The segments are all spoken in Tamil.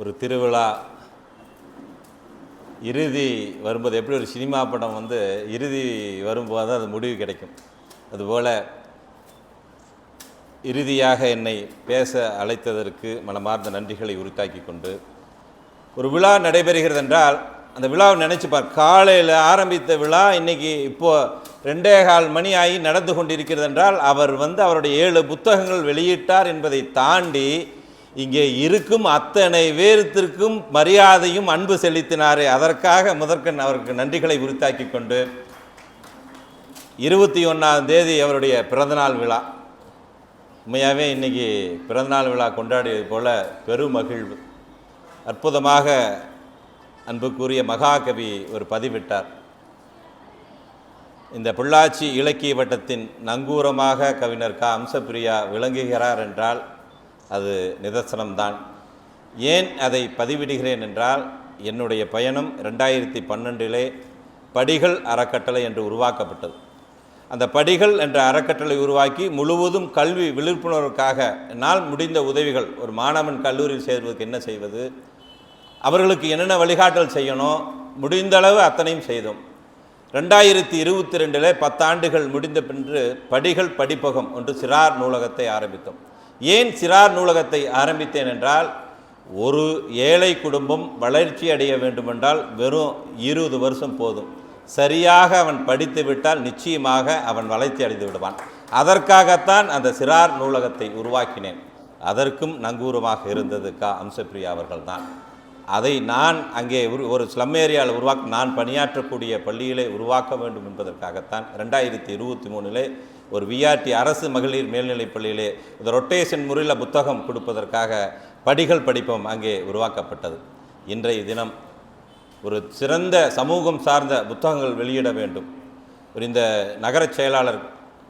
ஒரு திருவிழா. இறுதி வரும்போது எப்படி ஒரு சினிமா படம் வந்து இறுதி வரும்போது தான் அது முடிவு கிடைக்கும். அதுபோல் இறுதியாக என்னை பேச அழைத்ததற்கு மனமார்ந்த நன்றிகளை உரித்தாக்கி கொண்டு ஒரு விழா நடைபெறுகிறது என்றால் அந்த விழாவை நினச்சிப்பார் காலையில் ஆரம்பித்த விழா இன்றைக்கி இப்போது ரெண்டே கால் மணி ஆகி நடந்து கொண்டிருக்கிறது என்றால் அவர் வந்து அவருடைய ஏழு புத்தகங்கள் வெளியிட்டார் என்பதை தாண்டி இங்கே இருக்கும் அத்தனை வேறுத்திற்கும் மரியாதையும் அன்பு செலுத்தினாரே. அதற்காக முதற்கண் அவருக்கு நன்றிகளை உரித்தாக்கி கொண்டு இருபத்தி ஒன்றாம் தேதி அவருடைய பிறந்தநாள் விழா. உண்மையாகவே இன்றைக்கி பிறந்தநாள் விழா கொண்டாடியது போல பெருமகிழ்வு. அற்புதமாக அன்புக்குரிய மகாகவி ஒரு பதிவிட்டார். இந்த பொள்ளாச்சி இலக்கிய வட்டத்தின் நங்கூரமாக கவிஞர் க. அம்சப்பிரியா விளங்குகிறார் என்றால் அது நிதர்சனம்தான். ஏன் அதை பதிவிடுகிறேன் என்றால் என்னுடைய பயணம் ரெண்டாயிரத்தி பன்னெண்டிலே படிகள் அறக்கட்டளை என்று உருவாக்கப்பட்டது. அந்த படிகள் என்ற அறக்கட்டளை உருவாக்கி முழுவதும் கல்வி விழிப்புணர்வுக்காக என்னால் முடிந்த உதவிகள் ஒரு மாணவன் கல்லூரியில் சேர்வதற்கு என்ன செய்வது? அவர்களுக்கு என்னென்ன வழிகாட்டல் செய்யணும்? முடிந்தளவு அத்தனையும் செய்தோம். ரெண்டாயிரத்தி இருபத்தி ரெண்டில் பத்தாண்டுகள் முடிந்த பின்று படிகள் படிப்பகம் ஒன்று சிறார் நூலகத்தை ஆரம்பித்தோம். ஏன் சிறார் நூலகத்தை ஆரம்பித்தேன் என்றால் ஒரு ஏழை குடும்பம் வளர்ச்சி அடைய வேண்டுமென்றால் வெறும் இருபது வருஷம் போதும். சரியாக அவன் படித்து விட்டால் நிச்சயமாக அவன் வளர்ச்சி அடைந்து விடுவான். அதற்காகத்தான் அந்த சிறார் நூலகத்தை உருவாக்கினேன். அதற்கும் நங்கூரமாக இருந்தது கா. அம்சப்பிரியா அவர்கள்தான். அதை நான் அங்கே ஒரு ஒரு ஸ்லம் ஏரியாவில் உருவாக்க நான் பணியாற்றக்கூடிய பள்ளியிலே உருவாக்க வேண்டும் என்பதற்காகத்தான் ரெண்டாயிரத்தி இருபத்தி மூணிலே ஒரு விஆர்டி அரசு மகளிர் மேல்நிலைப் பள்ளியிலே இந்த ரொட்டேஷன் முறையில் புத்தகம் கொடுப்பதற்காக படிகள் படிப்பம் அங்கே உருவாக்கப்பட்டது. இன்றைய தினம் ஒரு சிறந்த சமூகம் சார்ந்த புத்தகங்கள் வெளியிட வேண்டும். ஒரு இந்த நகரச் செயலாளர்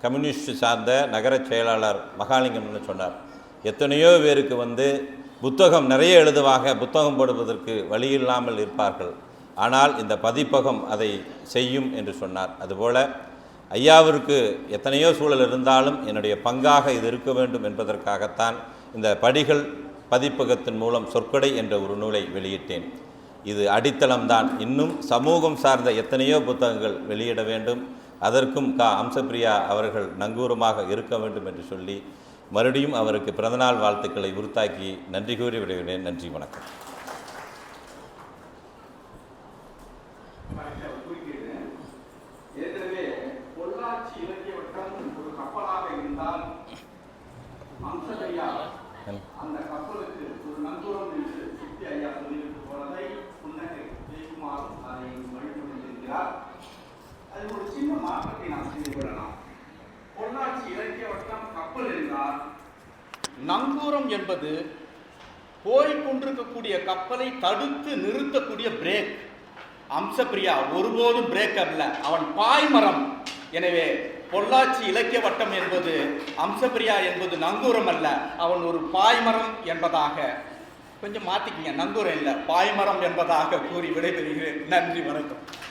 கம்யூனிஸ்ட் சார்ந்த நகரச் செயலாளர் மகாலிங்கம்னு சொன்னார் எத்தனையோ பேருக்கு வந்து புத்தகம் நிறைய எழுதுவாக புத்தகம் போடுவதற்கு வழியில்லாமல் இருப்பார்கள். ஆனால் இந்த பதிப்பகம் அதை செய்யும் என்று சொன்னார். அதுபோல ஐயாவிற்கு எத்தனையோ சூழல் இருந்தாலும் என்னுடைய பங்காக இது இருக்க வேண்டும் என்பதற்காகத்தான் இந்த படிகள் பதிப்பகத்தின் மூலம் சொற்கொடை என்ற ஒரு நூலை வெளியிட்டேன். இது அடித்தளம்தான். இன்னும் சமூகம் சார்ந்த எத்தனையோ புத்தகங்கள் வெளியிட வேண்டும். அதற்கும் கா அம்சப்பிரியா அவர்கள் நங்கூரமாக இருக்க வேண்டும் என்று சொல்லி மறுபடியும் அவருக்கு பிறந்தநாள் வாழ்த்துக்களை உறுத்தாக்கி நன்றி கூறி விடுகிறேன் நன்றி வணக்கம். ஏற்கனவே பொள்ளாச்சி இலக்கிய வட்டம் ஒரு கப்பலாக இருந்தால் அம்சதையா அந்த பொள்ளாச்சி இலக்கிய வட்டம் கப்பல் என்றால் நங்கூரம் என்பது போய்கொண்டிருக்கக்கூடிய கப்பலை தடுத்து நிறுத்தக்கூடிய பிரேக் அம்சப்பிரியா ஒருபோதும் பிரேக் அல்ல. அவன் பாய்மரம். எனவே பொள்ளாச்சி இலக்கிய வட்டம் என்பது அம்சப்பிரியா என்பது நங்கூரம் அல்ல. அவன் ஒரு பாய்மரம் என்பதாக. கொஞ்சம் மாத்திக்கிங்க. நங்கூரம் இல்லை. பாய்மரம் என்பதாக கூறி விடைபெறுகிறேன். நன்றி வணக்கம்.